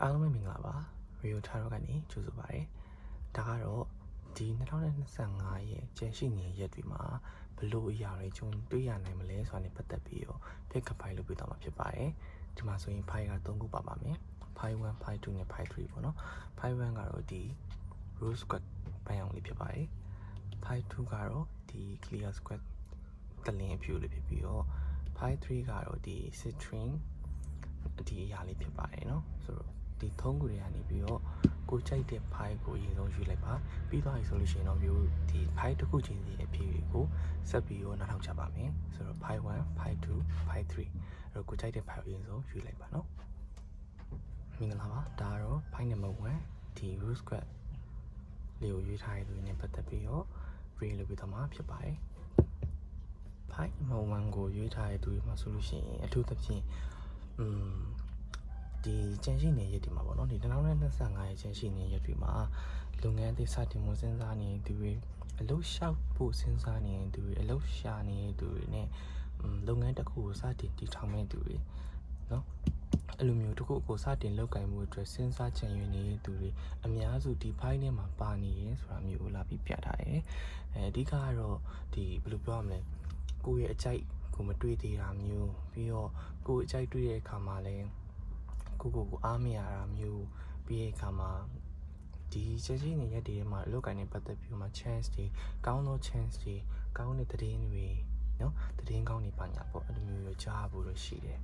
အားလုံးပဲမင်္ဂလာပါရီယိုထားတော့ကနေကြိုဆိုပါရစေဒါကတော့ဒီ2025ရဲ့ကျန်ရှိနေတဲ့ရက်တွေမှာဘလို့အရာတွေကျုံတွေ့ရနိုင်မလဲဆိုတာနဲ့ပတ်သက်ပြီးတော့ pick up file လုပ်ပြသွားမှာဖြစ်ပါတယ်ဒီမှာဆိုရင် file က3ခုပါပါမယ် file 1 file 2နဲ့ file 3ပေါ့နော် file 1ကတော့ဒီ rose squad ဘန်အောင်လေးဖြစ်ပါတယ် file 2ကတော့ဒီ clear squad တလင်းအဖြူလေးဖြစ်ပြီးတော့ file 3ကတော့ဒီ citrine ဒီအရာလေးဖြစ်ပါတယ်เนาะဆိုတော့ ဒီသုံးခုတွေကနေပြီးတော့ကိုကြိုက်တဲ့ file ကိုအရင်ဆုံးယူလိုက်ပါပြီးသွားပြီဆိုလို့ရှိရင်တော့မျိုးဒီ file တစ်ခုချင်းစီအဖြေတွေကိုဆက်ပြီးတော့နောက်ထောင်ချပါမယ်ဆိုတော့ file 1 file 2 file 3အဲ့တော့ကိုကြိုက်တဲ့ file အရင်ဆုံးယူလိုက်ပါနော်မင်္ဂလာပါဒါကတော့ file number 1ဒီ root square လေးကိုရွေးထားရတဲ့နည်းပတ်သက်ပြီးတော့ free လုပ်ပြီးတော့မှာဖြစ်ပါတယ် file number 1ကိုရွေးထားရတဲ့သူတွေမှာဆိုလို့ရှိရင်အထူးသဖြင့်음 ဒီကျန်ရှိနေရက်ဒီမှာပေါ့နော်ဒီ2025ရဲ့ကျန်ရှိနေရက်ဒီမှာလုပ်ငန်းအသေးစတင်မှုစဉ်းစားနေသူတွေအလုပ်လျှောက်ဖို့စဉ်းစားနေတဲ့သူတွေအလုပ်ရှာနေတဲ့သူတွေနဲ့လုပ်ငန်းတစ်ခုကိုစတင်တည်ထောင်နေသူတွေနော်အဲ့လိုမျိုးတခုကိုစတင်လုပ်ကင်မှုအတွက်စဉ်းစားချင်ရင်းနေတဲ့သူတွေအများစုဒီဖိုင်းထဲမှာပါနေရဆိုတာမျိုးကိုလာပြီးပြထားတယ်။အဲအဓိကကတော့ဒီဘယ်လိုပြောရမလဲကိုယ့်ရဲ့အကြိုက်ကိုမတွေးသေးတာမျိုးပြီးတော့ကိုယ့်အကြိုက်တွေးတဲ့အခါမှာလည်း ကိုကိုကိုအားမရတာမျိုးပြီးရခါမှာဒီချက်ချင်းနေရက်တွေမှာအလုပ်ကိုင်းနေပတ်သက်ပြီးမှ chance တွေကောင်းသော chance တွေကောင်းတဲ့သတင်းတွေနော်သတင်းကောင်းတွေပါညာပေါ့အဲ့လိုမျိုးရောကြားဖို့လို့ရှိတယ်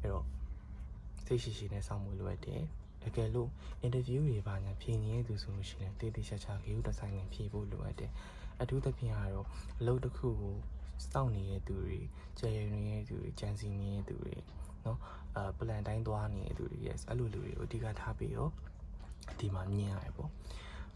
အဲ့တော့သိရှိရှိနဲ့စောင့်မှုလိုအပ်တယ်တကယ်လို့ interview တွေပါညာဖြေနေရသူဆိုလို့ရှိရင်တေးသေးချာချာဂရုတဆိုင်နဲ့ဖြေဖို့လိုအပ်တယ်အထူးသဖြင့်ကတော့အလုပ်တစ်ခုကိုစောင့်နေတဲ့သူတွေကြယ်ရွယ်နေတဲ့သူတွေကြံစည်နေတဲ့သူတွေ နော်အဲ plan တိုင်းသွားနေတဲ့သူတွေ yes အဲ့လိုလူတွေကိုအဓိကထားပြီးတော့ဒီမှာမြင်ရတယ်ပေါ့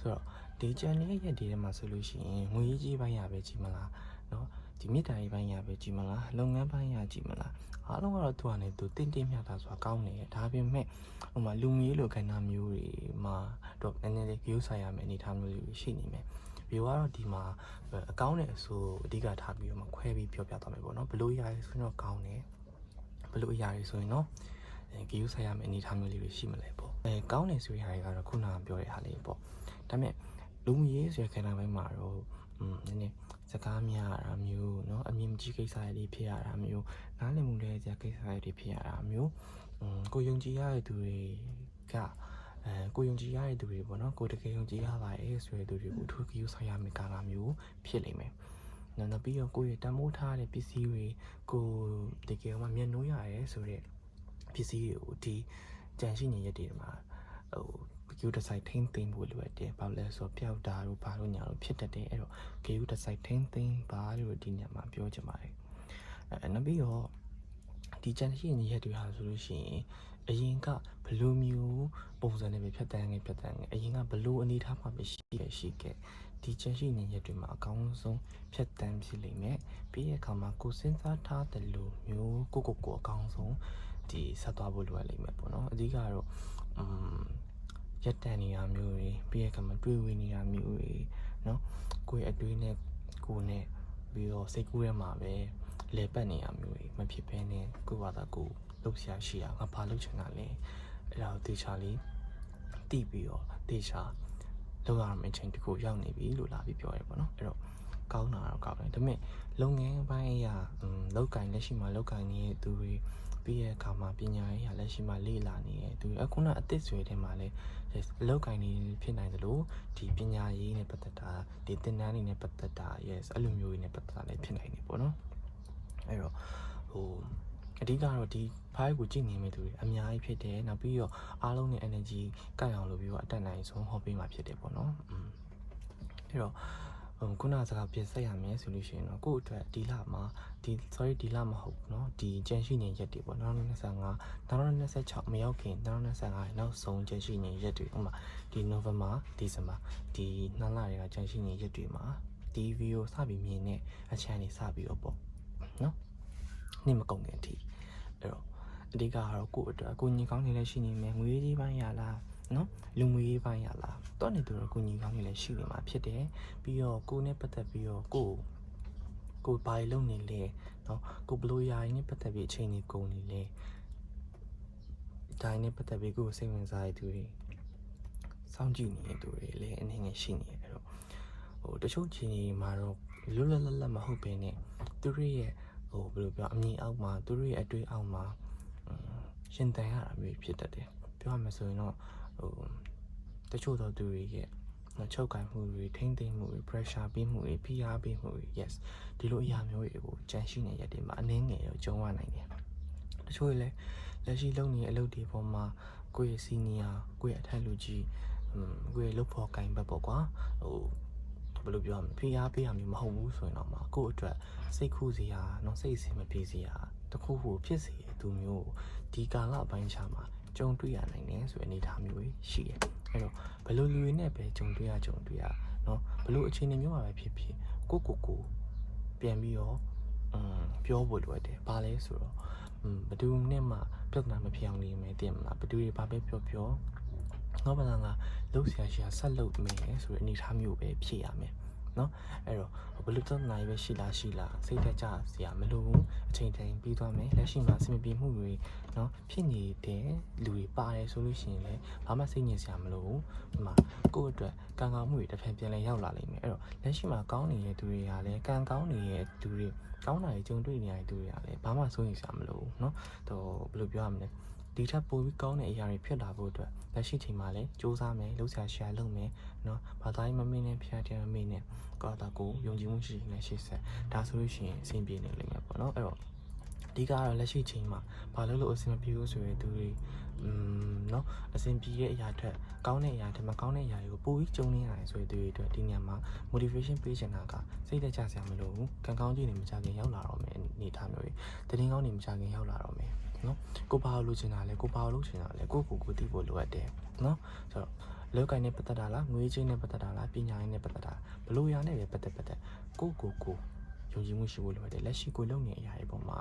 ဆိုတော့ဒီ channel ရဲ့ဒီထဲမှာဆိုလို့ရှိရင်ငွေကြီးပိုင်းရပဲကြီးမလားနော်ဒီမိတာရေးပိုင်းရပဲကြီးမလားလုပ်ငန်းပိုင်းရကြီးမလားအားလုံးကတော့သူကနေသူတင်းတင်းမြတ်တာဆိုတာကောင်းနေတယ်ဒါပေမဲ့ဟိုမှာလူမျိုးလိုခန္ဓာမျိုးတွေမှာတော့နည်းနည်းလေးဂရုဆိုင်ရမယ်အနေထားမျိုးတွေရှိနေမယ်ဗီဒီယိုကတော့ဒီမှာအကောင်းတဲ့အဆိုအဓိကထားပြီးတော့မှခွဲပြီးပြောပြသွားမယ်ပေါ့နော်ဘလို့ရလဲဆိုတော့ကောင်းတယ် ဘလို့ရရဲဆိုရင်တော့အဲ view ဆိုင်ရမယ်အနေထားမျိုးလေးတွေရှိမလဲပေါ့အဲကောင်းတယ်ဆိုရရဲကတော့ခုနကပြောတဲ့ဟာလေးပေါ့ဒါပေမဲ့လူမှုရေးဆိုရခိုင်တာပိုင်းမှာတော့อืมနည်းနည်းစကားများရတာမျိုးเนาะအမြင်မကြီးကိစ္စတွေဖြစ်ရတာမျိုးနားလည်မှုလဲကြကိစ္စတွေဖြစ်ရတာမျိုးอืมကိုယုံကြည်ရတဲ့သူတွေကအဲကိုယုံကြည်ရတဲ့သူတွေပေါ့နော်ကိုတကယ်ယုံကြည်ရပါတယ်ဆိုတဲ့သူတွေကိုအထူးကြည့်ဆောင်ရမယ့်ကာလမျိုးဖြစ်လိမ့်မယ်။ နောက်ပြီးတော့ကိုယ့်ရဲ့တန်ဖိုးထားတဲ့ပစ္စည်းတွေကိုတကယ်မှမျက်နှိုးရတယ်ဆိုတဲ့ပစ္စည်းတွေကိုဒီကြံရှိနေရက်တွေမှာဟို GU တစ်ဆိုင်ထိမ့်သိမ်းဖို့လိုအပ်တယ်။ဘာလို့လဲဆိုတော့ပျောက်တာတို့ဘာလို့ညာလို့ဖြစ်တတ်တယ်အဲ့တော့ GU တစ်ဆိုင်ထိမ့်သိမ်းပါလို့ဒီညမှာပြောချင်ပါတယ်။အဲနောက်ပြီးတော့ဒီကြံရှိနေရက်တွေဟာဆိုလို့ရှိရင်အရင်ကဘလိုမျိုးပုံစံနဲ့ပဲဖြတ်တန်းခဲ့ဖြတ်တန်းခဲ့အရင်ကဘလိုအနေထားမှပဲရှိရရှိခဲ့ ဒီချယ်ရှိနေရက်တွေမှာအကောင်းဆုံးဖြတ်တန်းဖြစ်လိမ့်မယ်ပြီးတဲ့အခါမှာကိုစဉ်းစားထားတဲ့လူမျိုးကိုကိုကိုအကောင်းဆုံးဒီဆက်သွားဖို့လိုအပ်လိမ့်မယ်ပေါ့နော်အဓိကတော့음ရက်တန်နေရမျိုးတွေပြီးတဲ့အခါမှာတွေ့ဝင်နေရမျိုးတွေနော်ကိုယ့်အတွေးနဲ့ကိုယ်နဲ့ပြီးတော့စိတ်ကူးရဲမှာပဲလေပတ်နေရမျိုးတွေမဖြစ်ဘဲနဲ့ကိုယ့်ဘာသာကိုယ်လှုပ်ရှားရှိရငါဘာလှုပ်ချင်တာလဲအဲ့ဒါကိုတေချာလေးတိပြီးတော့တေချာ လောက်ရမယ့်အချိန်တခုရောက်နေပြီလို့လာပြီးပြောရဲပေါ့နော်အဲ့တော့ကောင်းတာတော့ကောင်းတယ်ဒါပေမဲ့လုပ်ငန်းပိုင်းအရာလောက်ကင်လက်ရှိမှာလောက်ကင်နေတဲ့သူတွေပြီးရဲ့အခါမှာပညာရေးဟာလက်ရှိမှာလေ့လာနေတဲ့သူအခုနအသစ်ဆွေထဲမှာလည်းအလောက်ကင်နေဖြစ်နိုင်တယ်လို့ဒီပညာရေးနဲ့ပတ်သက်တာဒီသင်တန်းတွေနဲ့ပတ်သက်တာ yes အဲ့လိုမျိုးတွေနဲ့ပတ်သက်တာလည်းဖြစ်နိုင်တယ်ပေါ့နော်အဲ့တော့ဟို အဓိကတော့ဒီ file ကိုကြည့်နေမိသူတွေအများကြီးဖြစ်တယ်နောက်ပြီးတော့အားလုံးနဲ့ energy ကတ်အောင်လို့ပြီးတော့အတက်နိုင်ဆုံးဟောပေးမှာဖြစ်တယ်ပေါ့နော်อืมအဲ့တော့ဟိုခုနစကားပြင်ဆက်ရမယ်ဆိုလို့ရှိရင်တော့ကိုယ့်အတွက်ဒီလမှာဒီ sorry ဒီလမဟုတ်ဘူးเนาะဒီကြန့်ရှိနေရက်တွေပေါ့2025 2026မရောက်ခင်2025နောက်ဆုံးကြန့်ရှိနေရက်တွေဥပမာဒီ November December ဒီနှစ်လတွေကကြန့်ရှိနေရက်တွေမှာဒီ video စပြီးမြင်တဲ့အချမ်းတွေစပြီးတော့ပေါ့เนาะနေ့မကုန်ခင်အထိ အဲ့တော့အဓိကကတော့ကိုယ့်အတွက်ကိုညီကောင်းနေလည်းရှိနေမယ်ငွေကြီးပိုင်းရလားနော်လူငွေရေးပိုင်းရလားတော့နေသူတော့ကိုညီကောင်းနေလည်းရှိနေမှာဖြစ်တယ်ပြီးတော့ကိုနဲ့ပတ်သက်ပြီးတော့ကိုကိုဘာလုံနေလဲနော်ကိုဘလို့ယာရင်းနဲ့ပတ်သက်ပြီးအချိန်ကြီးကုန်နေလဲဒါနဲ့ပတ်သက်ပြီးကိုယ်စိတ်ဝင်စားတဲ့သူတွေစောင့်ကြည့်နေတဲ့သူတွေလည်းအနေငယ်ရှိနေတယ်အဲ့တော့ဟိုတချို့ချင်းကြီးမှာတော့လွတ်လွတ်လပ်လပ်မဟုတ်ဘဲနဲ့သူတို့ရဲ့ ဟိုဘယ်လိုပြောအမြင်အောက်မှာသူတို့ရဲ့အတွေ့အောက်မှာရှင်တန်ရတာမျိုးဖြစ်တတ်တယ်ပြောရမယ်ဆိုရင်တော့ဟိုတချို့တော့သူတွေရဲ့ချုပ်ကန်မှုတွေထိမ့်သိမ့်မှုတွေ pressure ပေးမှုတွေ PR ပေးမှုတွေ yes ဒီလိုအရာမျိုးတွေကိုကြံရှိနေရတဲ့မှာအနည်းငယ်တော့ကြုံရနိုင်တယ်တချို့လည်းလက်ရှိလုပ်နေတဲ့အလုပ်တွေပေါ်မှာကိုယ့်ရဲ့ senior ကိုယ့်ရဲ့အထက်လူကြီးကိုယ့်ရဲ့လုပ်ဖို့ကင်ဘက်ပေါ့ကွာဟို ဘယ်လိုပြောရမလဲဖိအားပေးရမျိုးမဟုတ်ဘူးဆိုရင်တော့မှကို့အတွက်စိတ်ခုစရာနော်စိတ်အဆင်မပြေစရာတခုခုဖြစ်စေတဲ့သူမျိုးဒီကာလအပိုင်းခြားမှာကြုံတွေ့ရနိုင်တယ်ဆိုတဲ့အနေအထားမျိုးရှိတယ်အဲ့တော့ဘယ်လိုလူတွေနဲ့ပဲကြုံတွေ့ရကြုံတွေ့ရနော်ဘယ်လိုအခြေအနေမျိုးမှာပဲဖြစ်ဖြစ်ကိုကိုကိုပြန်ပြီးတော့အင်းပြောဖို့လိုတယ်ဘာလဲဆိုတော့ဘယ်သူနဲ့မှပြဿနာမဖြစ်အောင်နေမယ်တင်မလားဘယ်သူတွေဘာပဲပြောပြော တော့ဘာသာကလုတ်ဆရာရှာဆက်လုတ်မယ်ဆိုတဲ့အနေအထားမျိုးပဲဖြည့်ရမယ်နော်အဲ့တော့ဘလူးတော့နိုင်ပဲရှိလားရှိလားစိတ်တကြစရာမလိုဘူးအချိန်တိုင်းပြီးသွားမယ်လက်ရှိမှာစင်မပြေမှုတွေနော်ဖြစ်နေတဲ့လူတွေပါတယ်ဆိုလို့ရှိရင်လည်းဘာမှစိတ်ညစ်စရာမလိုဘူးဒီမှာကိုယ့်အတွက်ကံကောင်းမှုတွေတစ်ဖန်ပြန်လည်ရောက်လာလိမ့်မယ်အဲ့တော့လက်ရှိမှာကောင်းနေတဲ့သူတွေကလည်းကံကောင်းနေတဲ့သူတွေကောင်းတာတွေကြုံတွေ့နေရတဲ့သူတွေကလည်းဘာမှစိုးရိမ်စရာမလိုဘူးနော်တော့ဘယ်လိုပြောရမလဲ ဒီထက်ပိုပြီးကောင်းတဲ့အရာတွေဖြစ်လာဖို့အတွက်လက်ရှိချိန်မှာလည်းစူးစမ်းမယ်လှုပ်ရှားရှာလုပ်မယ်เนาะဘာသာရေးမမင်းနဲ့ဖျားတယ်မမင်းနဲ့ကောတာကိုယုံကြည်မှုရှိရှိနဲ့ရှေ့ဆက်ဒါဆိုလို့ရှိရင်အဆင်ပြေနေလိမ့်မယ်ပေါ့နော်အဲ့တော့အဓိကကတော့လက်ရှိချိန်မှာဘာလို့လို့အဆင်မပြေဘူးဆိုရင်သူတွေอืมเนาะအဆင်ပြေတဲ့အရာထက်ကောင်းတဲ့အရာထက်မကောင်းတဲ့အရာတွေကိုပိုပြီးကြုံနေရတယ်ဆိုရင်သူတွေအတွက်ဒီနေရာမှာ motivation ပေးချင်တာကစိတ်သက်ကြစရာမလိုဘူးကံကောင်းကြီးနေမကြခင်ရောက်လာတော့မယ်အနေထားမျိုးတွေတည်င်းကောင်းနေမကြခင်ရောက်လာတော့မယ် နော်ကိုဘာလို့ချင်တာလဲကိုဘာလို့ချင်တာလဲကိုကိုကိုသိဖို့လိုအပ်တယ်နော်ဆိုတော့လောက်ကင်နဲ့ပတ်သက်တာလားငွေချင်းနဲ့ပတ်သက်တာလားပညာရေးနဲ့ပတ်သက်တာဘလို့ရနဲ့ပဲပတ်သက်ပတ်သက်ကိုကိုကိုယုံကြည်မှုရှိဖို့လိုအပ်တယ်လက်ရှိကိုလုပ်နေတဲ့အရာတွေပေါ်မှာ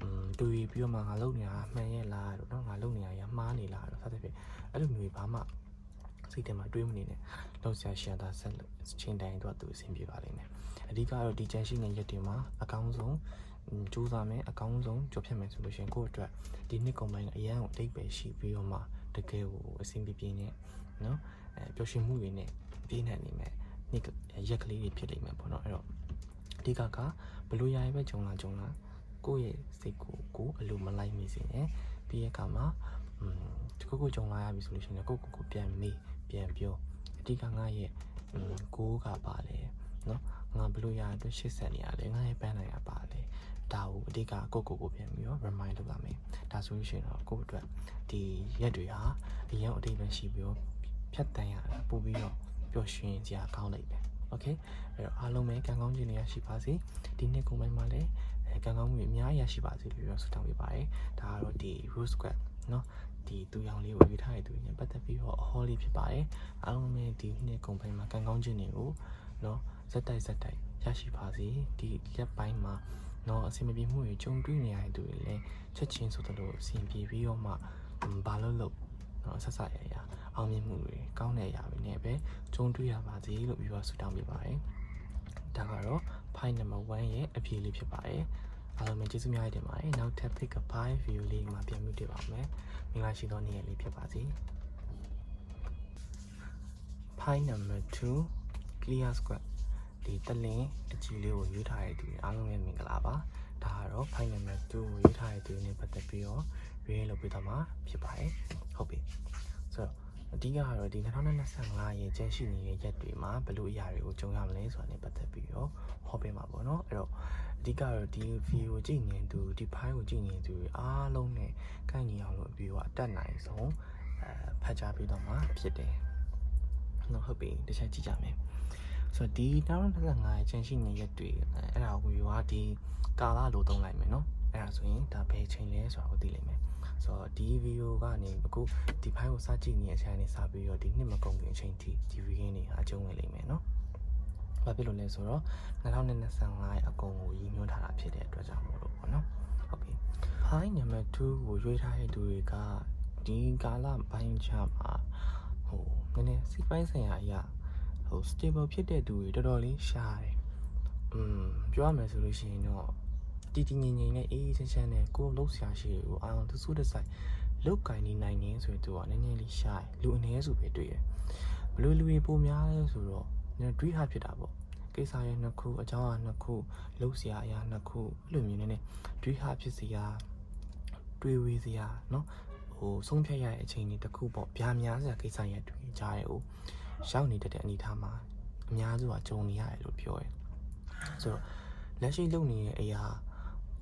อืมတွေးပြီးတော့မှငါလုပ်နေတာမှန်ရဲ့လားတော့နော်ငါလုပ်နေတာရမှားနေလားတော့စသဖြင့်အဲ့လိုမျိုးဘာမှစိတ်ထဲမှာတွေးမနေနဲ့လောက်ဆရာရှာတာဆက်ချင်းတိုင်းတော့သူအဆင်ပြေပါလိမ့်မယ်အဓိကတော့ဒီချန်ရှိနေရက်တွေမှာအကောင်းဆုံး စူးစမ်းမယ်အကောင်းဆုံးကြော်ဖြတ်မယ်ဆိုလို့ရှိရင်ကိုယ့်အတွက်ဒီနှစ်ကုန်ပိုင်းအရန်ကိုအိပ်ပဲရှိပြီးတော့မှတကယ်ကိုအဆင်ပြေပြေနဲ့နော်အဲပျော်ရွှင်မှုတွေနဲ့ပြည့်နှံ့နေမယ်နှစ်ရက်ကလေးတွေဖြစ်နေမယ်ပေါ့နော်အဲ့တော့အဓိကကဘလို့ရရင်ပဲဂျုံလာဂျုံလာကိုယ့်ရဲ့စိတ်ကိုကိုယ်အလိုမလိုက်မိစေနဲ့ပြီးရကမှာอืมဒီကိုကိုဂျုံလာရပြီဆိုလို့ရှိရင်ကိုကိုကိုပြန်မေးပြန်ပြောအဓိကငါရဲ့ကိုကပါလေနော်ငါဘလို့ရအတွက်ရှစ်ဆက်နေရလဲငါရဲ့ပန်းနိုင်ရပါလေ ဒါကိုအဓိကကိုကိုကိုပြန်ပြီးတော့ remind လုပ်ရမယ်ဒါဆိုလို့ရှိရင်တော့ကိုယ့်အတွက်ဒီရက်တွေဟာအရင်အတိတ်ပဲရှိပြီးတော့ဖြတ်တန်းရတာပို့ပြီးတော့ပျော်ရွှင်စရာကောင်းလိုက်တယ်โอเคအဲ့တော့အားလုံးပဲကံကောင်းခြင်းတွေရရှိပါစေဒီနှစ်ကုန်ပိုင်းမှာလည်းအဲကံကောင်းမှုတွေအများကြီးရရှိပါစေလို့ပြောဆုတောင်းပေးပါတယ်ဒါကတော့ဒီ rose square เนาะဒီတူရောင်လေးကိုယူထားတဲ့သူတွေနဲ့ပတ်သက်ပြီးတော့အဟောလေးဖြစ်ပါတယ်အားလုံးပဲဒီနှစ်ကုန်ပိုင်းမှာကံကောင်းခြင်းတွေကိုเนาะဇက်တိုက်ဇက်တိုက်ရရှိပါစေဒီရက်ပိုင်းမှာ နော်အဆင်မပြေမှုတွေကြုံတွေ့နေရတဲ့သူတွေလည်းချက်ချင်းဆိုသလိုအဆင်ပြေပြီးတော့မှဘာလို့လို့နော်ဆက်ဆက်ရရအောင်မြင်မှုတွေကောင်းတဲ့အရာတွေနဲ့ပဲကြုံတွေ့ရပါစေလို့ပြောဆုတောင်းပေးပါတယ်ဒါကတော့ file number 1ရဲ့အဖြေလေးဖြစ်ပါတယ်အားလုံးပဲကျေးဇူးများတင်ပါတယ်နောက်ထပ် pick up 5 view လေးမှာပြန်ပြီးတွေ့ပါမယ်မင်္ဂလာရှိသောနေ့ရက်လေးဖြစ်ပါစေ file number 2 clear square ဒီတလင်းအကြည့်လေးကိုရွေးထားတဲ့သူတွေအားလုံးပဲမင်္ဂလာပါဒါကတော့ file number 2ကိုရွေးထားတဲ့သူတွေနဲ့ပတ်သက်ပြီးတော့ရွေးလုပ်ပေးသွားမှာဖြစ်ပါတယ်ဟုတ်ပြီဆိုတော့အဓိကကတော့ဒီ2025ရဲ့ကျန်းရှိနေတဲ့ရက်တွေမှာဘယ်လိုအရာတွေကိုကြုံရမလဲဆိုတာနဲ့ပတ်သက်ပြီးတော့ဟောပေးမှာပေါ့နော်အဲ့တော့အဓိကတော့ဒီ video ကြည့်နေသူဒီ file ကိုကြည့်နေသူတွေအားလုံးနဲ့ကိုက်ညီအောင်လို့ video ကအတက်နိုင်ဆုံးအဲဖတ်ကြားပေးတော့မှာဖြစ်တယ်နော်ဟုတ်ပြီတစ်ချက်ကြည့်ကြမယ် ဆိုတော့ဒီ2025ရဲ့ချန်ရှိနေရက်တွေအဲ့ဒါကိုရွာဒီကာလလိုသုံးလိုက်မယ်နော်အဲ့ဒါဆိုရင်ဒါဘယ်ချိန်လဲဆိုတာကိုသိလိမ့်မယ်ဆိုတော့ဒီဗီဒီယိုကနေအခုဒီ file ကိုစကြည့်နေတဲ့အချိန်ကနေစပြီးတော့ဒီနှစ်မကုန်ခင်အချိန်ထိဒီဗီဒီယိုတွေအကျုံးဝင်လိမ့်မယ်နော်။ဘာဖြစ်လို့လဲဆိုတော့2025ရဲ့အကုန်ကိုရည်ညွှန်းထားတာဖြစ်တဲ့အတွက်ကြောင့်မို့လို့ပေါ့နော်။ဟုတ်ပြီ။ file number 2ကိုရွေးထားတဲ့သူတွေကဒီကာလပိုင်းခြားမှာဟိုနည်းနည်းစိတ်ပိုင်းဆိုင်ရာအရာ ဟို stable ဖြစ်တဲ့သူတွေတော်တော်လေးရှားတယ်။อืมပြောရမယ်ဆိုလို့ရှိရင်တော့တည်တည်ငြိမ်ငြိမ်နဲ့အေးအေးချမ်းချမ်းနဲ့ကိုယ်လှုပ်ရှားရှိကိုအာရုံတဆူတဆိုင် လောက်ကင်နေနိုင်နေဆိုရင်သူကနည်းနည်းလေးရှားတယ်လူအနည်းစုပဲတွေ့တယ်ဘလို့လူတွေပိုများလဲဆိုတော့နည်းတွေးဟာဖြစ်တာပေါ့ကိစ္စရဲ့နှစ်ခုအကြောင်းအရာနှစ်ခုလှုပ်ရှားအရာနှစ်ခုအဲ့လိုမျိုးနည်းနည်းတွေးဟာဖြစ်စီရာတွေးဝေးစီရာเนาะဟိုဆုံးဖြတ်ရတဲ့အချိန်တွေတစ်ခုပေါ့ဗျာများစရာကိစ္စရဲ့တွေးကြရဲဟို ရောက်နေတတ်တဲ့အနေအထားမှာအများစုကကြုံနေရတယ်လို့ပြောရယ်ဆိုတော့လက်ရှိလုပ်နေတဲ့အရာ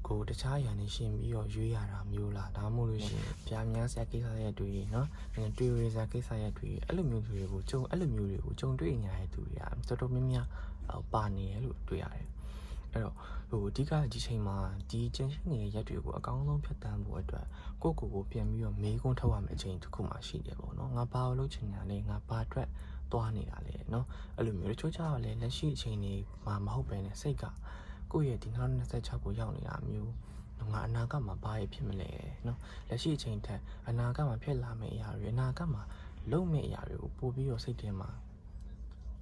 ကိုတခြားအရာနဲ့ရှင်ပြီးတော့ရွေးရတာမျိုးလားဒါမှမဟုတ်လို့ရှင်ပြာများဆက်ကိစ္စရဲ့တွေ့ရင်နော်တွေ့ရစားကိစ္စရဲ့တွေ့ရင်အဲ့လိုမျိုးတွေကိုကြုံအဲ့လိုမျိုးတွေကိုကြုံတွေ့နေရတဲ့သူတွေကတော်တော်များများပါနေရလို့တွေ့ရတယ်အဲ့တော့ဟိုအဓိကဒီချိန်မှာဒီကျန်ရှိနေတဲ့ရက်တွေကိုအကောင်းဆုံးဖြတ်တန်းဖို့အတွက်ကိုယ့်ကိုယ်ကိုပြန်ပြီးတော့မေးခွန်းထုတ်ရမယ့်အချိန်တစ်ခုမှရှိတယ်ပေါ့နော်ငါဘာလို့လုပ်ချင်တာလဲငါဘာအတွက် သွားနေတာလဲเนาะအဲ့လိုမျိုးတချို့ကြတော့လေလက်ရှိအချိန်တွေမှာမဟုတ်ပဲねစိတ်ကကိုယ့်ရဲ့ဒီ2026ကိုရောက်နေတာမျိုးငါအနာဂတ်မှာဘာရဖြစ်မလဲเนาะလက်ရှိအချိန်ထက်အနာဂတ်မှာဖြစ်လာမယ့်အရာတွေအနာဂတ်မှာလုပ်မယ့်အရာတွေကိုပို့ပြီးတော့စိတ်ထဲမှာ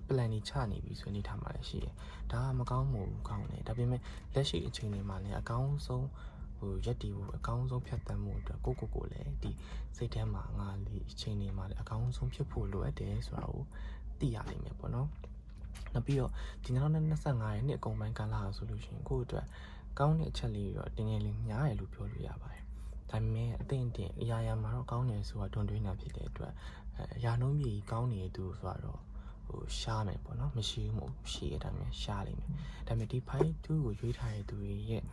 plan ကြီးချနေပြီဆိုနေထားမှလည်းရှိတယ်။ဒါကမကောင်းမှုကောင်းတယ်။ဒါပေမဲ့လက်ရှိအချိန်တွေမှာလည်းအကောင်းဆုံး ဟိုရက်တီဖို့အကောင်းဆုံးဖြတ်တန်းမှုအတွက်ကိုကိုကိုလည်းဒီစိတ်ထဲမှာငါဒီအချိန်တွေမှာလည်းအကောင်းဆုံးဖြစ်ဖို့လိုအပ်တယ်ဆိုတာကိုသိရနိုင်မယ်ပေါ့နော်။နောက်ပြီးတော့ဒီ2025ရဲ့နှစ်အကုန်ပိုင်းကာလဆိုလို့ရှိရင်ကိုယ့်အတွက်ကောင်းတဲ့အချက်လေးတော့တင်းတင်းလေးညားရလို့ပြောလို့ရပါတယ်။ဒါပေမဲ့အသင့်အတင်အရာရာမှာတော့ကောင်းတယ်ဆိုတာတွင်တွင်းတာဖြစ်တဲ့အတွက်အရာနှုံးမြေကောင်းနေသူဆိုတော့ ဟိုရှားမယ်ပေါ့နော်မရှိဘူးမဟုတ်ရှိရတာမျိုးရှားလိမ့်မယ်ဒါပေမဲ့ဒီဖိုင်2ကိုရွေးထားတဲ့သူတွေရဲ့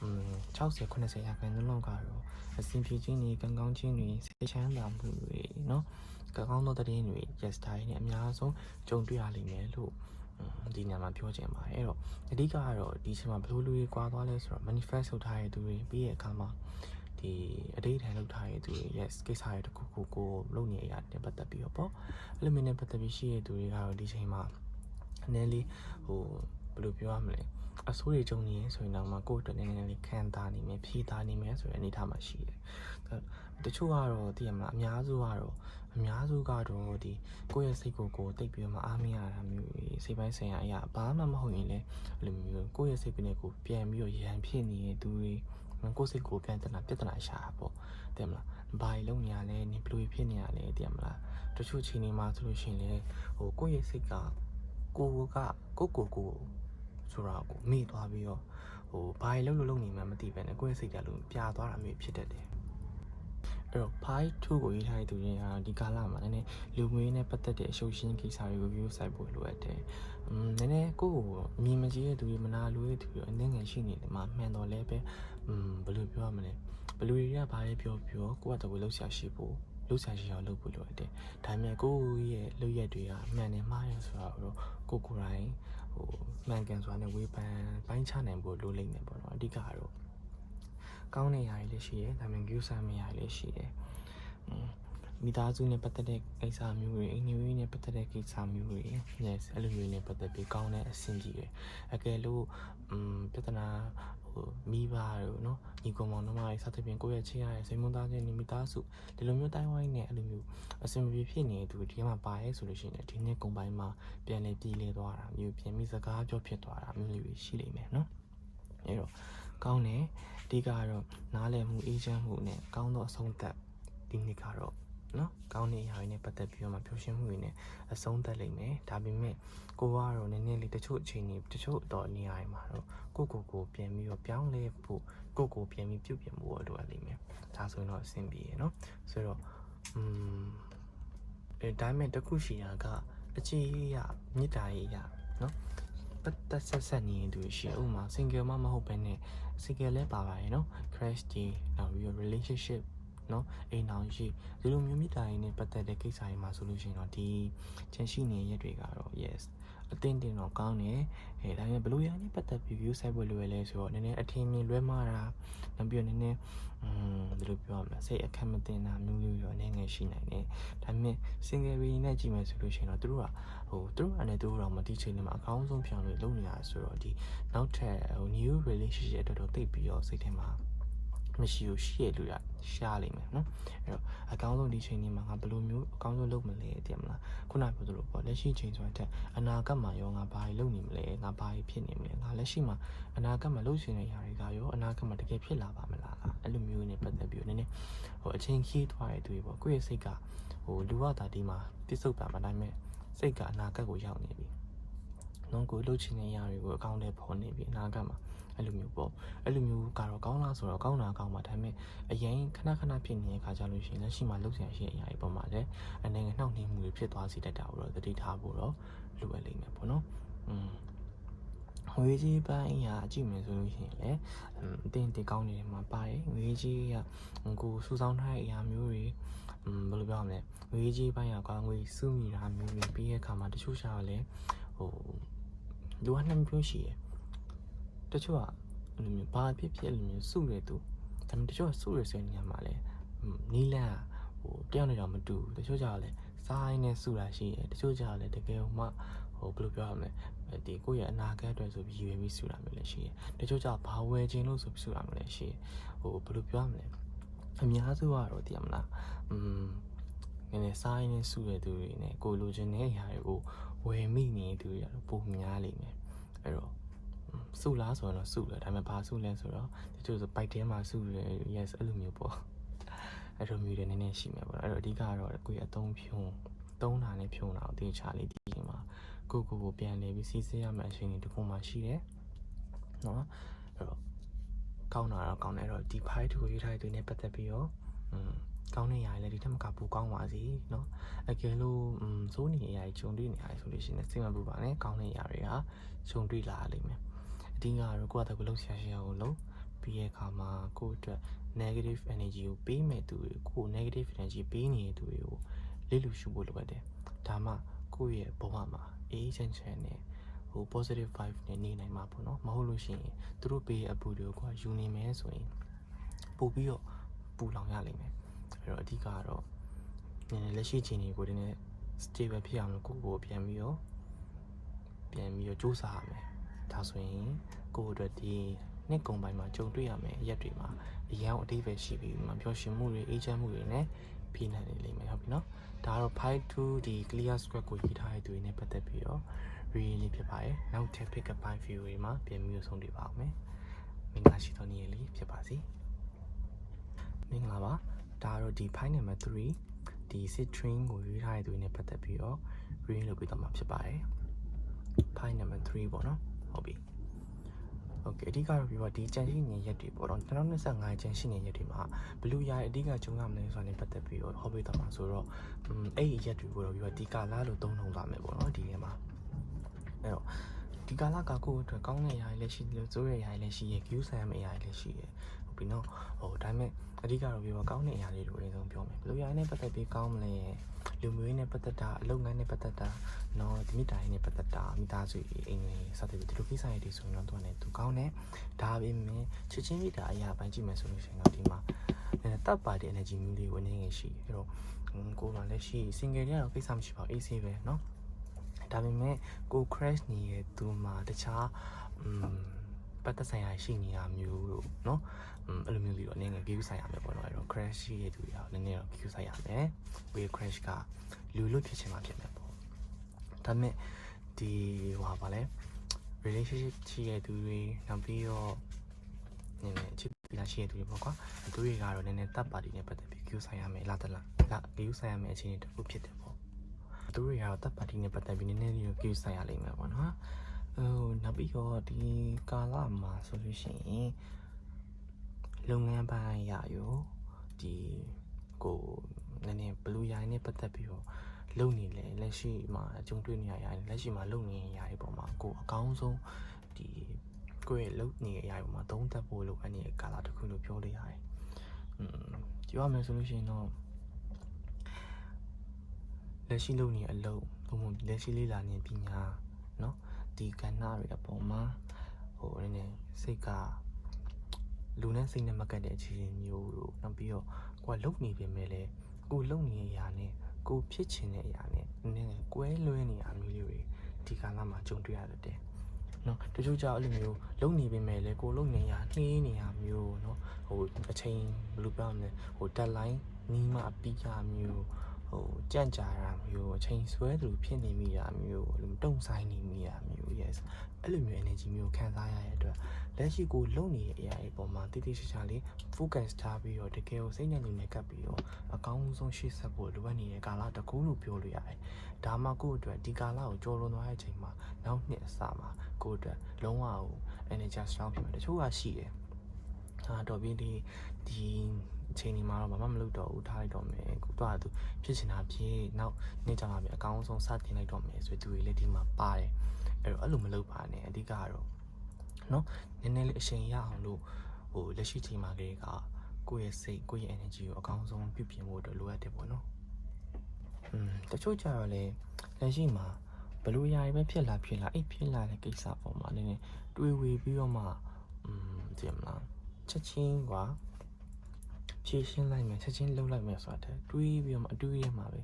อืม60 90ရာခိုင်နှုန်းလောက်ကတော့အစဉ်ပြေခြင်းတွေကံကောင်းခြင်းတွေစိတ်ချမ်းသာမှုတွေเนาะကံကောင်းသောတည်င်းတွေ yes တိုင်းနဲ့အများဆုံးကြုံတွေ့ရလိမ့်မယ်လို့ဒီညမှာပြောချင်ပါတယ်အဲ့တော့အဓိကကတော့ဒီချိန်မှာဘယ်လိုလူတွေကွာသွားလဲဆိုတော့ manifest လုပ်ထားတဲ့သူတွေပြီးရဲ့အခါမှာ ဒီအတိတ်ထိုင်လောက်ထားရတဲ့သူတွေ yes ကိစ္စရတခုခုကိုလုပ်နေရတဲ့ပတ်သက်ပြီးတော့ပေါ့အဲ့လိုမျိုးနဲ့ပတ်သက်ပြီးရှိရတဲ့သူတွေကတော့ဒီချိန်မှာအနည်းလေးဟိုဘယ်လိုပြောရမလဲအဆိုးတွေကြုံနေရင်ဆိုရင်တော့မှကိုယ့်အတွက်နည်းနည်းလေးခံစားနေမယ်ဖြေသားနေမယ်ဆိုတဲ့အနေအထားမှာရှိတယ်တချို့ကတော့သိရမလားအများစုကတော့အများစုကတော့ဒီကိုယ့်ရဲ့စိတ်ကိုကိုယ်တိတ်ပြီးတော့မှအားမရတာမျိုးစိတ်ပိုင်းဆိုင်ရာအရာဘာမှမဟုတ်ရင်လည်းအဲ့လိုမျိုးကိုယ့်ရဲ့စိတ်ကနေကိုပြန်ပြီးတော့ရန်ဖြစ်နေတဲ့သူတွေ ကိုယ်စိတ်ကိုပြန်တနာပြဿနာရှာပေါ့တဲ့မလားဘာတွေလုပ်နေရလဲနေဘလို့ဖြစ်နေရလဲတဲ့မလားတချို့ချိန်တွေမှာဆိုလို့ရှိရင်လေဟိုကိုယ့်ရဲ့စိတ်ကကိုကကိုကိုကိုဆိုတာကိုမေ့သွားပြီးတော့ဟိုဘာတွေလုပ်လို့လုပ်နေမှမသိပဲနဲ့ကိုယ့်ရဲ့စိတ်ကလို့ပြာသွားတာမျိုးဖြစ်တတ်တယ်အဲ့တော့ pie 2ကိုရေးထားတဲ့သူတွေကဒီကာလမှာနည်းနည်းလူငွေနဲ့ပတ်သက်တဲ့အရှုပ်ရှင်းကိစ္စတွေကို view ဆိုင်ဖို့လိုအပ်တယ်။อืมနည်းနည်းကိုယ့်ကိုအမြင်မကြီးတဲ့သူတွေမနာလိုတဲ့သူတွေအနည်းငယ်ရှိနေတယ်မှာမှန်တော့လဲပဲ อืมဘယ်လိုပြောရမလဲဘယ်လိုတွေကဘာလဲပြောပြောကိုယ့်အတူလှုပ်ရှားရှိဖို့လှုပ်ရှားရှိအောင်လုပ်ဖို့လိုအပ်တယ်။ဒါပေမဲ့ကိုယ့်ရဲ့လုပ်ရက်တွေကမှန်တယ်မှားရဆိုတာတော့ကိုကိုယ်တိုင်ဟိုမှန်ကန်စွာနဲ့ဝေဖန်ပိုင်းခြားနိုင်ဖို့လိုလိမ့်မယ်ပေါ့နော်အဓိကကတော့ကောင်းတဲ့ຢာတွေလည်းရှိတယ်ဒါပေမဲ့ view ဆမ်းမရလည်းရှိတယ် မိသားစုနဲ့ပတ်သက်တဲ့ကိစ္စမျိုးတွေအိမ်တွေနဲ့ပတ်သက်တဲ့ကိစ္စမျိုးတွေ yes အဲ့လိုမျိုးနဲ့ပတ်သက်ပြီးကောင်းတဲ့အဆင့်ကြီးတယ်အကယ်လို့음ပြဿနာဟိုမိဘတို့နော်ညီကောင်မောင်နှမတွေစသဖြင့်ကိုယ့်ရဲ့ချင်းရတဲ့စိတ်မွန်းသားခြင်းမိသားစုဒီလိုမျိုးတိုင်းဝိုင်းနဲ့အဲ့လိုမျိုးအဆင်မပြေဖြစ်နေတဲ့သူဒီမှာပါရဲဆိုလို့ရှိရင်ဒီနေ့ကုန်ပိုင်းမှာပြန်လဲပြည်လဲသွားတာမျိုးပြင်ပြီးစကားပြောဖြစ်သွားတာမျိုးတွေရှိနေမယ်နော်အဲ့တော့ကောင်းတယ်အဓိကကတော့နားလည်မှုအေးချမ်းမှုနဲ့ကောင်းသောအဆုံးသတ်ဒီနေ့ကတော့ နော်ကောင်းတဲ့အရာတွေနဲ့ပတ်သက်ပြီးတော့မှပျော်ရွှင်မှုတွေနဲ့အဆုံးသတ်လိမ့်မယ်ဒါပေမဲ့ကိုကတော့နည်းနည်းလေးတချို့အချိန်တွေတချို့တော့နေရာတွေမှာတော့ကိုကိုကိုပြန်ပြီးတော့ပြောင်းလဲဖို့ကိုကိုပြန်ပြီးပြုတ်ပြင်ဖို့လိုအပ်လိမ့်မယ်ဒါဆိုရင်တော့အဆင်ပြေရနော်ဆိုတော့อืมအဲဒါပေမဲ့တခုရှိတာကအချီးရမြစ်တာရေးရနော်ပတ်သက်ဆက်ဆက်နေသူရှိဥမာ single မမဟုတ်ဘဲနဲ့ single လည်းပါပါတယ်နော် crash ဒီနောက်ပြီး relationship နော်အိမ်အောင်ရှိဒီလိုမျိုးမိတာရင်းနဲ့ပတ်သက်တဲ့ကိစ္စတွေမှာဆိုလို့ရှိရင်တော့ဒီချန်ရှိနေရက်တွေကတော့ yes အတင်းတင်းတော့ကောင်းတယ်အဲဒါပေမဲ့ဘလို့ရနေပတ်သက်ပြီး view site ပွဲလိုရလဲဆိုတော့နည်းနည်းအထင်မြင်လွဲမှားတာနောက်ပြီးတော့နည်းနည်းอืมဒီလိုပြောရမလဲစိတ်အခက်မတင်တာမျိုးမျိုးရောအနေငယ်ရှိနိုင်တယ်ဒါပေမဲ့ single ရင်းနဲ့ကြည့်မယ်ဆိုလို့ရှိရင်တော့သူတို့ကဟိုသူတို့အနေနဲ့သူတို့တော့မတိချိန်နေမှာအကောင်းဆုံးပြောင်းလို့လုပ်နေတာဆိုတော့ဒီနောက်ထပ်ဟို new relationship အတွက်တော့တိတ်ပြီးတော့စိတ်ထဲမှာ မရှိဘူးရှိရလို့ရရှားလိမ့်မယ်နော်အဲ့တော့အကောင်းဆုံးဒီချိန်นี้မှာငါဘယ်လိုမျိုးအကောင်းဆုံးလုပ်မလဲတည်မလားခုနပြောသလိုပေါ့လက်ရှိချိန်ဆိုတဲ့အနာဂတ်မှာရောငါဘာတွေလုပ်နေမလဲငါဘာတွေဖြစ်နေမလဲငါလက်ရှိမှာအနာဂတ်မှာလုပ်ရှင်တဲ့ຢာတွေကရောအနာဂတ်မှာတကယ်ဖြစ်လာပါမလားအဲ့လိုမျိုးနေပတ်သက်ပြီးတော့နည်းနည်းဟိုအချိန်ခီးသွားတဲ့သူတွေပေါ့ကိုယ့်ရဲ့စိတ်ကဟိုလူဝတာဒီမှာပြစ်စုံပါမနိုင်မဲ့စိတ်ကအနာဂတ်ကိုရောက်နေပြီနော်ကိုလှုပ်ချင်တဲ့ຢာတွေကိုအကောင်းထဲပေါ်နေပြီအနာဂတ်မှာ အဲ့လိုမျိုးပေါ့အဲ့လိုမျိုးကတော့ကောင်းလားဆိုတော့ကောင်းတာကောင်းပါဒါပေမဲ့အရင်ခဏခဏဖြစ်နေတဲ့ခါကြလို့ရှိရင်လက်ရှိမှာလှုပ်ရှားရှိတဲ့အရာတွေပေါ်မှာလည်းအနေငယ်နှောက်နှေးမှုတွေဖြစ်သွားစေတတ်တာကိုတော့သတိထားဖို့တော့လိုအပ်လိမ့်မယ်ပေါ့နော်อืมငွေကြီးပိုင်းရာကြည့်မယ်ဆိုလို့ရှိရင်လည်းအတင်းတင်ကောင်းနေတယ်မှာပါတယ်ငွေကြီးကကိုစူဆောင်းထားတဲ့အရာမျိုးတွေဘယ်လိုပြောရမလဲငွေကြီးပိုင်းရာကငွေစုမိတာမျိုးတွေပြီးရခါမှာတချို့ရှာတော့လည်းဟိုလူကနှစ်မျိုးရှိတယ် တချို့ကအဲ့လိုမျိုးဘာဖြစ်ဖြစ်အဲ့လိုမျိုးစုရသူဒါပေမဲ့တချို့ကစုရဆိုတဲ့နေရာမှာလည်းနီးလန်းဟိုတယောက်နဲ့တော့မတူဘူးတချို့ကြတော့လည်းစားရင်းနဲ့စုတာရှိတယ်တချို့ကြတော့လည်းတကယ်မှဟိုဘယ်လိုပြောရမလဲဒီကိုယ့်ရဲ့အနာဂတ်အတွက်ဆိုပြီးရွေးပြီးစုတာမျိုးလည်းရှိတယ်တချို့ကြဘာဝယ်ခြင်းလို့ဆိုပြီးစုတာမျိုးလည်းရှိတယ်ဟိုဘယ်လိုပြောရမလဲအများစုကတော့တည်ရမလားอืมနည်းနည်းစားရင်းနဲ့စုရတဲ့သူတွေနဲ့ကိုလိုချင်တဲ့အရာတွေကိုဝယ်မိနေတဲ့သူတွေကတော့ပုံများလိမ့်မယ်အဲ့တော့ စုလားဆိုတော့စုတယ်ဒါပေမဲ့ဘာစုလဲဆိုတော့တချို့ဆိုပိုက်တင်းမှာစုတယ် yes အဲ့လိုမျိုးပေါ့အဲ့လိုမျိုးတွေနည်းနည်းရှိမှာပေါ့အဲ့တော့အဓိကကတော့ကိုယ်အသုံးဖြုံးသုံးတာနဲ့ဖြုံးတာကိုသိချလေးဒီချိန်မှာကိုကိုကိုပြန်လဲပြီးစီးစေးရမယ့်အချိန်တွေတခုမှရှိတယ်နော်အဲ့တော့ကောင်းတာတော့ကောင်းတယ်အဲ့တော့ဒီ file ကိုရေးထားတဲ့သူနဲ့ပတ်သက်ပြီးတော့อืมကောင်းနေရတယ်လေဒီထက်မကပူကောင်းပါစေเนาะအကယ်လို့อืมစိုးနေရရင်ဂျုံတွေ့နေရတယ်ဆိုလို့ရှိရင်စိတ်မပူပါနဲ့ကောင်းနေရတွေဟာဂျုံတွေ့လာရလိမ့်မယ် တင်းကတော့ကိုယ့်အတက်ကိုလှုပ်ရှားရှားကိုလှုပ်ပြီးရဲ့အခါမှာကိုယ့်အတွက် negative energy ကိုပေးမဲ့သူတွေကို negative energy ပေးနေတဲ့သူတွေကိုလေ့လူရှုဖို့လိုအပ်တယ်ဒါမှကိုယ့်ရဲ့ဘဝမှာအေးချမ်းချမ်းနဲ့ဟို positive vibe နဲ့နေနိုင်မှာပေါ့နော်မဟုတ်လို့ရှိရင်သူတို့ပေးအပူတွေကိုယူနေမယ်ဆိုရင်ပို့ပြီးတော့ပူလောင်ရလိမ့်မယ်အဲ့တော့အဓိကကတော့နည်းနည်းလက်ရှိချိန်တွေကိုဒီနေ့ stable ဖြစ်အောင်လို့ကိုယ့်ကိုယ်ပြန်ပြီးတော့ပြန်ပြီးတော့စူးစမ်းရမယ် ဒါဆိုရင်ကိုယ့်အတွက်ဒီနှစ်ကုံပိုင်းမှာကြုံတွေ့ရမယ်ရက်တွေမှာအရန်အတိတ်ပဲရှိပြီးမှပျော်ရွှင်မှုတွေအေးချမ်းမှုတွေနဲ့ပြည့်နိုင်နေလိမ့်မယ်ဟုတ်ပြီနော်ဒါကတော့ pi 2ဒီ clear square ကိုရေးထားတဲ့သူတွေနဲ့ပတ်သက်ပြီးတော့ reading လေးဖြစ်ပါတယ်နောက်ထပ် pick up by view တွေမှာပြန်ပြီးဆုံးတွေ့ပါအောင်မယ်မင်္ဂလာရှိသောနေ့လေးဖြစ်ပါစေမင်္ဂလာပါဒါကတော့ဒီ pi number 3ဒီ sit train ကိုရေးထားတဲ့သူတွေနဲ့ပတ်သက်ပြီးတော့ reading လုပ်ပေးတော့မှာဖြစ်ပါတယ် pi number 3ပေါ့နော် ဟုတ်ပြီโอเคအဓိကတော့ပြောဒီကြံရှိနေရက်တွေပေါ့တော့2025ကြံရှိနေရက်တွေမှာဘလူးရိုင်းအဓိကဂျုံရမလဲဆိုတာ ਨੇ ပတ်သက်ပြီးတော့ဟောပေးသွားမှာဆိုတော့အဲ့ဒီရက်တွေကိုတော့ပြောဒီကာလာလို့သုံးလုံးလာမယ်ပေါ့နော်ဒီထဲမှာအဲ့တော့ဒီကာလကကိုယ့်အတွက်ကောင်းတဲ့အရာတွေလည်းရှိတယ်လို့ဆိုးရတဲ့အရာတွေလည်းရှိရဲ့ view ဆန်မယ့်အရာတွေလည်းရှိရဲ့ ဟုတ်ပြီနော်ဟိုဒါပေမဲ့အဓိကတော့ပြီးတော့ကောင်းတဲ့ຢာတွေလို့အရင်ဆုံးပြောမယ်ဘလူးရနဲ့ပတ်သက်ပြီးကောင်းမလဲလူမျိုးရေးနဲ့ပတ်သက်တာအလုပ်ငန်းနဲ့ပတ်သက်တာနော်ဒီမိသားရေးနဲ့ပတ်သက်တာမိသားစုအိမ်တွေစသဖြင့်ဒီလိုကိစ္စတွေဆိုရင်တော့သူကလည်းသူကောင်းတယ်ဒါပေမဲ့ချစ်ချင်းမိတာအရာပိုင်းကြည့်မယ်ဆိုလို့ရှိရင်တော့ဒီမှာတပ်ပါတဲ့ energy မျိုးလေးကိုအနေငယ်ရှိအဲ့တော့ကိုယ်ကလည်းရှိ single တွေကတော့ကိစ္စမရှိပါဘူး AC ပဲเนาะဒါပေမဲ့ကို crash နေတဲ့သူမှာတခြားอืมပတ်သက်ဆိုင်ရာရှိနေတာမျိုးလို့เนาะ အဲ့လိုမျိုးလေးတော့အနေငယ် view ဆိုင်ရမယ်ပေါ့နော်အဲ့တော့ crash ရှိတဲ့သူတွေကနည်းနည်းတော့ view ဆိုင်ရမယ် wave crash ကလူလို့ဖြစ်ချင်မှဖြစ်မယ်ပေါ့ဒါပေမဲ့ဒီဟိုပါလဲ relationship ရှိတဲ့သူတွေနောက်ပြီးတော့နည်းနည်းချစ်ပြီးသားရှိတဲ့သူတွေပေါ့ကွာသူတွေကတော့နည်းနည်းတပ်ပါတီနဲ့ပတ်သက်ပြီး view ဆိုင်ရမယ်လားတလားက view ဆိုင်ရမယ်အခြေအနေတစ်ခုဖြစ်တယ်ပေါ့သူတွေကတော့တပ်ပါတီနဲ့ပတ်သက်ပြီးနည်းနည်းလေး view ဆိုင်ရလိမ့်မယ်ပေါ့နော်ဟိုနောက်ပြီးတော့ဒီကာလမှာဆိုလို့ရှိရင် လုပ်ငန်းပိုင်းရရောဒီကိုနည်းနည်းဘလူးရိုင်းနဲ့ပတ်သက်ပြီးတော့လုံနေလေလက်ရှိမှာအကြုံတွေ့နေရရတယ်လက်ရှိမှာလုံနေရတဲ့ပုံမှာကိုအကောင်းဆုံးဒီကိုယ့်ရဲ့လုံနေရတဲ့ပုံမှာသုံးသပ်ဖို့လိုအပ်နေတဲ့ကာလတစ်ခုလို့ပြောလို့ရတယ်။อืมပြောရမယ်ဆိုလို့ရှိရင်တော့လက်ရှိလုံနေအလုပ်ဘုံဘုံလက်ရှိလေးလာနေပညာเนาะဒီကဏ္ဍတွေအပေါ်မှာဟိုနည်းနည်းစိတ်က လူနဲ့စိတ်နဲ့မကတ်တဲ့အခြေအနေမျိုးတို့နောက်ပြီးတော့ကိုကလုံနေပြင်မဲ့လေကိုလုံနေရတာနဲ့ကိုဖြစ်ချင်တဲ့အရာနဲ့နည်းနည်းကွဲလွဲနေရမျိုးလေးတွေဒီကာလမှာကြုံတွေ့ရတတ်တယ်နော်တချို့ကြောင့်အဲ့လိုမျိုးလုံနေပေမဲ့လည်းကိုလုံနေရနှေးနေရမျိုးနော်ဟိုအချိန်ဘယ်လိုပြောရမလဲဟို deadline နီးမှပြီးကြမျိုး ဟိုကြန့်ကြာတာမျိုးအချိန်ဆွဲသလိုဖြစ်နေမိတာမျိုးအဲ့လိုတုံဆိုင်နေမိတာမျိုး yes အဲ့လိုမျိုး energy မျိုးခံစားရတဲ့အတွက်လက်ရှိကိုလုံနေတဲ့အရာတွေပေါ်မှာတိတိကျကျလေး focus ထားပြီးတော့တကယ်ကိုစိတ်နဲ့ညနဲ့ကပ်ပြီးတော့အကောင်းဆုံးရှေ့ဆက်ဖို့လိုအပ်နေတဲ့ကာလတစ်ခုလို့ပြောလို့ရတယ်။ဒါမှကိုယ့်အတွက်ဒီကာလကိုကြော်လွန်သွားတဲ့အချိန်မှာနောက်နှစ်အစမှာကိုယ့်အတွက်လုံးဝဟို energy strong ဖြစ်မယ်တချို့ကရှိတယ်။ဟာတော့ပြီးဒီဒီအ ချိန်ဒီမှာတော့ဘာမှမလုပ်တော့ဘူးထားလိုက်တော့မယ်ကိုတော့သူဖြစ်ချင်တာဖြစ်နောက်နေ့ကျမှပဲအကောင်းဆုံးစတင်လိုက်တော့မယ်ဆိုသူတွေလည်းဒီမှာပါတယ်အဲ့တော့အဲ့လိုမလုပ်ပါနဲ့အဓိကကတော့နော်နည်းနည်းလေးအချိန်ရအောင်လို့ဟိုလက်ရှိချိန်မှာကလေးကကိုယ့်ရဲ့စိတ်ကိုယ့်ရဲ့ energy ကိုအကောင်းဆုံးပြုပြင်ဖို့အတွက်လိုအပ်တယ်ပေါ့နော်อืมတချို့ကြတော့လေလက်ရှိမှာဘလို့ຢာတွေပဲဖြစ်လာဖြစ်လာအဲ့ဖြစ်လာတဲ့ကိစ္စပေါ်မှာနည်းနည်းတွေးဝေပြီးတော့မှอืมဒီမလားချက်ချင်းကွာ ဖြည့်ရှင်းလိုက်မယ်ချက်ချင်းလှုပ်လိုက်မယ်ဆိုတာတွေးပြီးတော့အတွေးရမှာပဲ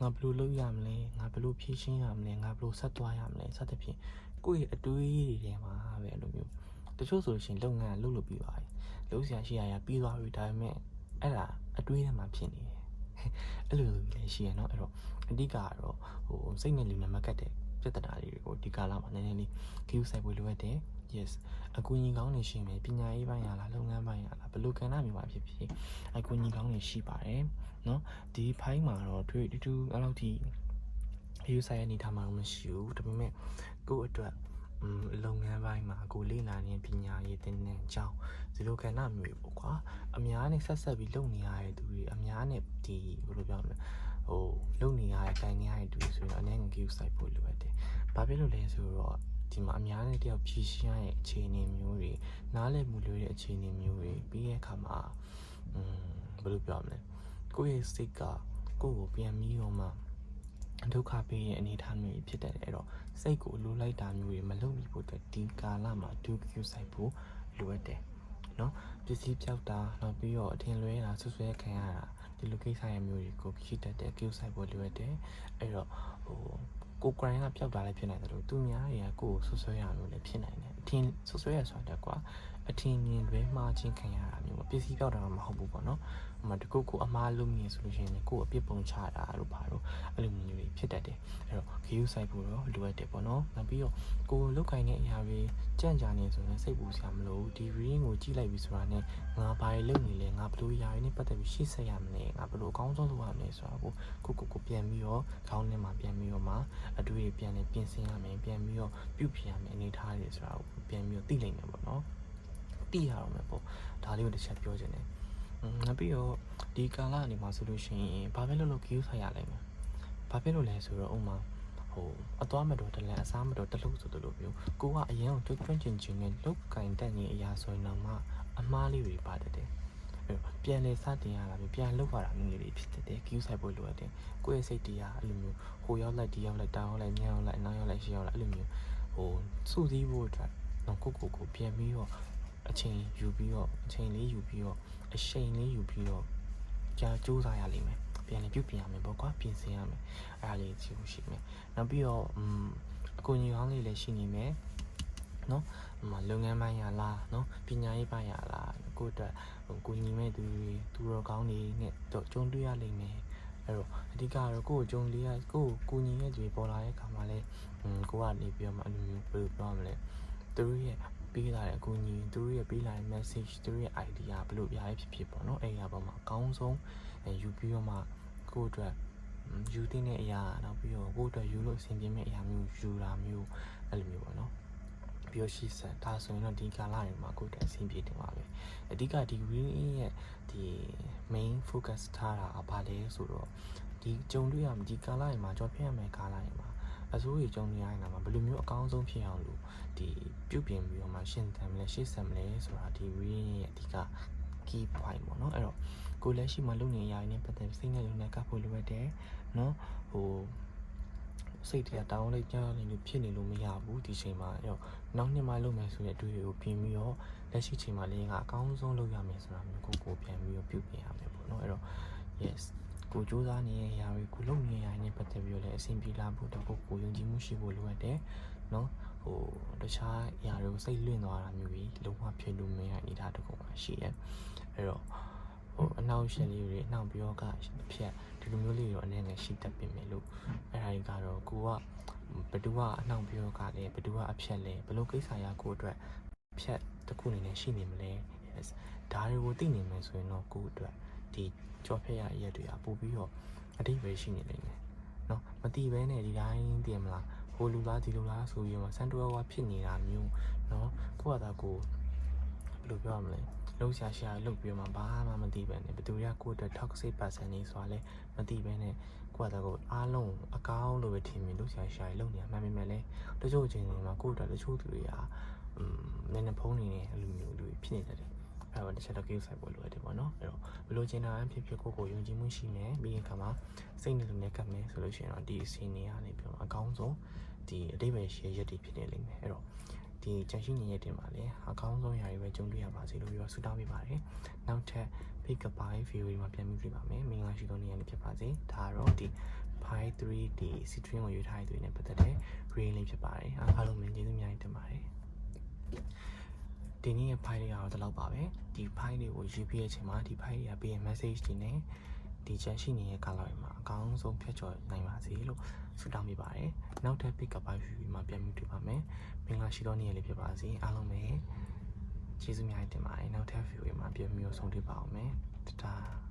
ငါဘယ်လိုလုပ်ရမလဲငါဘယ်လိုဖြည့်ရှင်းရမလဲငါဘယ်လိုဆက်သွားရမလဲစသဖြင့်ကိုယ့်ရဲ့အတွေးတွေထဲမှာပဲအဲ့လိုမျိုးတချို့ဆိုလို့ရှိရင်လုပ်ငန်းကလုပ်လို့ပြီးသွားပြီလုပ်စရာရှိရာရပြီးသွားပြီဒါပေမဲ့အဲ့ဒါအတွေးထဲမှာဖြစ်နေတယ်အဲ့လိုလိုလည်းရှိရနော်အဲ့တော့အဓိကကတော့ဟိုစိတ်နဲ့လူနဲ့မကတ်တဲ့ပြဿနာလေးတွေကိုဒီကာလမှာနည်းနည်းလေး view ဆိုင်ဖို့လိုအပ်တယ် yes အကူအညီကောင်းနေရှိမယ်ပညာရေးပိုင်းရလားလုပ်ငန်းပိုင်းရလားဘယ်လိုကဏ္ဍမျိုးပါဖြစ်ဖြစ်အကူအညီကောင်းနေရှိပါတယ်เนาะဒီဘိုင်းမှာတော့တွေ့တူတူအဲ့လောက်ထိ view ဆိုင်ရအနေထားမှာတော့မရှိဘူးဒါပေမဲ့ကိုယ့်အတွက်อืมလုပ်ငန်းပိုင်းမှာကိုလေ့လာနေပညာရေးသင်တန်းကြောင်းဒီလိုကဏ္ဍမျိုးပေါ့ကွာအများနဲ့ဆက်ဆက်ပြီးလုပ်နေရတဲ့သူတွေအများနဲ့ဒီဘယ်လိုပြောမလဲဟိုလုပ်နေရတဲ့တိုင်နေရတဲ့သူတွေဆိုရင်အနေငယ် view ဆိုင်ဖို့လိုအပ်တယ်ဘာဖြစ်လို့လဲဆိုတော့ ဒီမှာအများနဲ့တယောက်ဖြည့်ရှင်းရတဲ့အခြေအနေမျိုးတွေနားလည်မှုလွယ်တဲ့အခြေအနေမျိုးတွေပြီးတဲ့အခါမှာอืมဘယ်လိုပြောမလဲကိုယ့်ရဲ့စိတ်ကကိုယ့်ကိုပြန်ပြီးတော့မှဒုက္ခပေးရဲ့အနေအထားမျိုးဖြစ်တတ်တယ်အဲ့တော့စိတ်ကိုလိုလိုက်တာမျိုးတွေမလုပ်မိဖို့အတွက်ဒီကာလမှာဒုက္ခဆိုင်ဖို့လိုအပ်တယ်နော်ပစ္စည်းပြောက်တာနောက်ပြီးတော့အထင်လွဲတာဆွဆွဲခံရတာဒီလိုကိစ္စရမျိုးတွေကိုရှိတတ်တဲ့ကိစ္စဆိုင်ဖို့လိုအပ်တယ်အဲ့တော့ဟို ကိုယ်ကိုယ်တိုင်ကပျောက်တာလည်းဖြစ်နိုင်တယ်လို့သူများတွေကကိုယ်ကိုဆွဆွဲရမျိုးလည်းဖြစ်နိုင်တယ်အ ထင်ဆွဆွဲရဆိုတာကွာအထင်မြင်လွဲမှားခြင်းခံရတာမျိုးပစ္စည်းပျောက်တာတော့မဟုတ်ဘူးပေါ့နော်ဟိုမှာတကုတ်ကိုအမားလုံးမြင်ဆိုလို့ရှိရင်ကိုယ်အပြစ်ပုံချတာတို့ဘာလို့အဲ့လိုမျိုးတွေဖြစ်တတ်တယ်အဲ့တော့ဂရုစိုက်ဖို့တော့လိုအပ်တယ်ပေါ့နော်နောက်ပြီးတော့ကိုယ်လုတ်ခိုင်းတဲ့အရာတွေကြံ့ကြာနေဆိုရင်စိတ်ပူစရာမလိုဘူးဒီ reading ကိုကြည့်လိုက်ပြီဆိုတာနဲ့ငါဘာတွေလုပ်နေလဲငါဘယ်လိုຢာတွေနဲ့ပတ်သက်ပြီးရှေ့ဆက်ရမလဲငါဘယ်လိုအကောင်းဆုံးလုပ်ရမလဲဆိုတာကိုကိုကိုကိုပြန်ပြီးတော့ခေါင်းထဲမှာပြန်ပြီးတော့မှအတွေ့အပြန်နဲ့ပြင်ဆင်ရမယ်ပြန်ပြီးတော့ပြုပြင်ရမယ်အနေထားတွေဆိုတာကိုပြန်ပြီးတော့သိနိုင်မယ်ပေါ့နော်သိရအောင်မယ်ပေါ့ဒါလေးကိုတစ်ချက်ပြောချင်တယ်နောက်ပြီးတော့ဒီကာလအနေမှာဆိုလို့ရှိရင်ဘာပဲလုပ်လို့ queue ဆိုင်ရလိမ့်မယ်ဘာဖြစ်လို့လဲဆိုတော့ဥမာဟိုအသွားမတော်တလန်အစားမတော်တလို့ဆိုတလို့မျိုးကိုကအရင်ကတွန့်ကျင်ကျင်နဲ့လုတ်ကင်တက်နေအရာဆိုရင်တော့မှအမားလေးတွေပါတတ်တယ်အဲ့တော့ပြန်လေစတင်ရတာမျိုးပြန်လောက်ရတာမျိုးလေးတွေဖြစ်တတ်တယ် queue ဆိုင်ဖို့လိုအပ်တယ်ကိုယ့်ရဲ့စိတ်တရားအဲ့လိုမျိုးဟိုရောက်လိုက်ဒီရောက်လိုက်တောင်းရောက်လိုက်ညောင်းရောက်လိုက်နောက်ရောက်လိုက်ရှေ့ရောက်လိုက်အဲ့လိုမျိုးဟိုစုစည်းဖို့အတွက် နော်ကိုကိုကိုပြန်ပြီးတော့အချိန်ယူပြီးတော့အချိန်လေးယူပြီးတော့အချိန်လေးယူပြီးတော့ကြာစူးစမ်းရလိမ့်မယ်ပြန်လည်းပြုပြင်ရမယ်ပေါ့ကွာပြင်ဆင်ရမယ်အဲ့ဒါလေးကြည့်လို့ရှိမယ်နောက်ပြီးတော့อืมအကူအညီဟောင်းလေးလည်းရှိနေမယ်နော်ဟိုမှာလုပ်ငန်းပိုင်းရလားနော်ပညာရေးပိုင်းရလားကိုယ့်အတွက်ဟိုကိုညီမဲ့သူတွေသူတော်ကောင်းတွေနဲ့တော့ကြုံတွေ့ရလိမ့်မယ်အဲ့တော့အဓိကတော့ကိုယ့်ကိုကြုံလေးရကိုယ့်ကိုကိုညီမဲ့သူတွေပေါ်လာတဲ့အခါမှာလဲဟိုကိုကနေပြီးတော့မှအလိုမျိုးဘယ်လိုပြောရမလဲ သူတို့ရဲ့ပေးလာတဲ့အကူအညီသူတို့ရဲ့ပေးလာတဲ့ message သူတို့ရဲ့ idea ဘယ်လိုပြရဖြစ်ဖြစ်ပေါ့နော်အဲ့ဒီအပေါ်မှာအကောင်းဆုံးယူပြီးတော့မှကိုယ့်အတွက်ယူသင့်တဲ့အရာနောက်ပြီးတော့ကိုယ့်အတွက်ယူလို့အဆင်ပြေမဲ့အရာမျိုးယူတာမျိုးအဲ့လိုမျိုးပေါ့နော်ပြီးတော့ရှိစံဒါဆိုရင်တော့ဒီကာလတွေမှာကိုယ့်အတွက်အဆင်ပြေတယ်ပါပဲအဓိကဒီ reading ရဲ့ဒီ main focus ထားတာကဘာလဲဆိုတော့ဒီကြုံတွေ့ရမယ်ဒီကာလတွေမှာကြော်ပြရမယ်ကာလတွေမှာ အစိုးရကြုံနေရတာမှာဘယ်လိုမျိုးအကောင်းဆုံးဖြစ်အောင်လို့ဒီပြုပြင်ပြီးတော့မှရှင်းတယ်မလဲရှေ့ဆက်မလဲဆိုတာဒီ reading ရဲ့အဓိက key point ပေါ့နော်အဲ့တော့ကိုလက်ရှိမှာလုပ်နေရရင်ပတ်သက်စိတ်နဲ့လုံးနဲ့ကပ်ဖို့လိုအပ်တယ်နော်ဟိုစိတ်တွေကတောင်းလိုက်ကြနေလို့ဖြစ်နေလို့မရဘူးဒီချိန်မှာအဲ့တော့နောက်နှစ်မှလုပ်မယ်ဆိုတဲ့အတွေ့အကြုံကိုပြင်ပြီးတော့လက်ရှိချိန်မှာလေးကအကောင်းဆုံးလုပ်ရမယ်ဆိုတာမျိုးကိုကိုပြန်ပြီးတော့ပြုပြင်ရမယ်ပေါ့နော်အဲ့တော့ yes ကိုစူးစမ်းနေရရာတွေကိုလုပ်နေရရင်ပတ်သက်ပြီးတော့လည်းအဆင်ပြေလာဖို့တော့ကိုယ်ကိုယုံကြည်မှုရှိဖို့လိုအပ်တယ်နော်ဟိုတခြားအရာတွေကိုစိတ်လွင့်သွားတာမျိုးကြီးလုံးဝဖြစ်လို့မရအနေထားတစ်ခုမှရှိရဲအဲ့တော့ဟိုအနောက်ရှက်လေးတွေအနောက်ပြောကအဖြစ်ဒီလိုမျိုးလေးတွေတော့အနေနဲ့ရှိတတ်ပြင်မယ်လို့အဲ့ဒါကြီးကတော့ကိုကဘယ်သူကအနောက်ပြောကလည်းဘယ်သူကအဖြစ်လဲဘယ်လိုကိစ္စရာကိုအတွက်ဖြတ်တစ်ခုအနေနဲ့ရှိနေမလဲ yes ဒါတွေကိုသိနေမယ်ဆိုရင်တော့ကိုယ့်အတွက် ဒီကြော်ဖက်ရရက်တွေကပို့ပြီးတော့အတိပဲရှိနေလိမ့်မယ်နော်မတိပဲနဲ့ဒီတိုင်းတည်မလားဟိုလူလားဒီလူလားဆိုပြီးတော့စန်တိုဝါဖြစ်နေတာမျိုးနော်ကိုယ့်ဟာကိုဘယ်လိုပြောရမလဲလုံးရှာရှာလုပ်ပြီးမှဘာမှမသိပဲနဲ့ဘယ်သူကကိုယ့်အတွက် toxic person နေဆိုတာလဲမသိပဲနဲ့ကိုယ့်ဟာကိုအားလုံးအကောင်းလို့ပဲထင်ပြီးလုံးရှာရှာလုပ်နေရမှန်ပေမဲ့လဲတချို့အချိန်တွေမှာကိုယ့်အတွက်တချို့သူတွေကอืมနည်းနည်းဖုံးနေတဲ့အလိုမျိုးတွေဖြစ်နေတယ် အဲ့တော့တစ်ချက်တော့ကိစ္စဆိုင်ပေါ်လိုရတယ်ပေါ့နော်အဲ့တော့ဘယ်လိုကျင်တာအဖြစ်ဖြစ်ကိုကိုယုံကြည်မှုရှိမယ်ပြီးရင်ခါမှာစိတ်နဲ့လူနဲ့ကပ်မယ်ဆိုလို့ရှိရင်တော့ဒီအစီအနေကနေပြောအကောင်းဆုံးဒီအတိတ်ပဲရှယ်ရက်တွေဖြစ်နေလိမ့်မယ်အဲ့တော့ဒီကြံရှိနေရက်တင်ပါလေအကောင်းဆုံးຢာတွေပဲကြုံတွေ့ရပါစေလို့ပြောဆုတောင်းပေးပါတယ်နောက်ထပ် pick up by view တွေမှာပြန်ပြီးပြပါမယ်မင်္ဂလာရှိသောနေ့ရက်လေးဖြစ်ပါစေဒါကတော့ဒီ pi 3 d string ကိုရွေးထားတဲ့တွေနဲ့ပတ်သက်တဲ့ real လေးဖြစ်ပါတယ်အားလုံးမင်ကျေးဇူးအများကြီးတင်ပါတယ် ဒီနေ့ရဲ့ file တွေကတော့ဒီလောက်ပါပဲဒီ file တွေကိုရေးပြတဲ့အချိန်မှာဒီ file တွေကပေးရဲ့ message တွေနဲ့ဒီချက်ရှိနေတဲ့ color တွေမှာအကောင်းဆုံးဖြတ်ကျော်နိုင်ပါစေလို့ဆုတောင်းပေးပါတယ်နောက်ထပ် pick up ပိုင်း view မှာပြန်ပြီးတွေ့ပါမယ်မင်္ဂလာရှိသောနေ့ရက်လေးဖြစ်ပါစေအားလုံးပဲကျေးဇူးများတင်ပါတယ်နောက်ထပ် view မှာပြန်ပြီးဆုံးတွေ့ပါအောင်မယ်တတား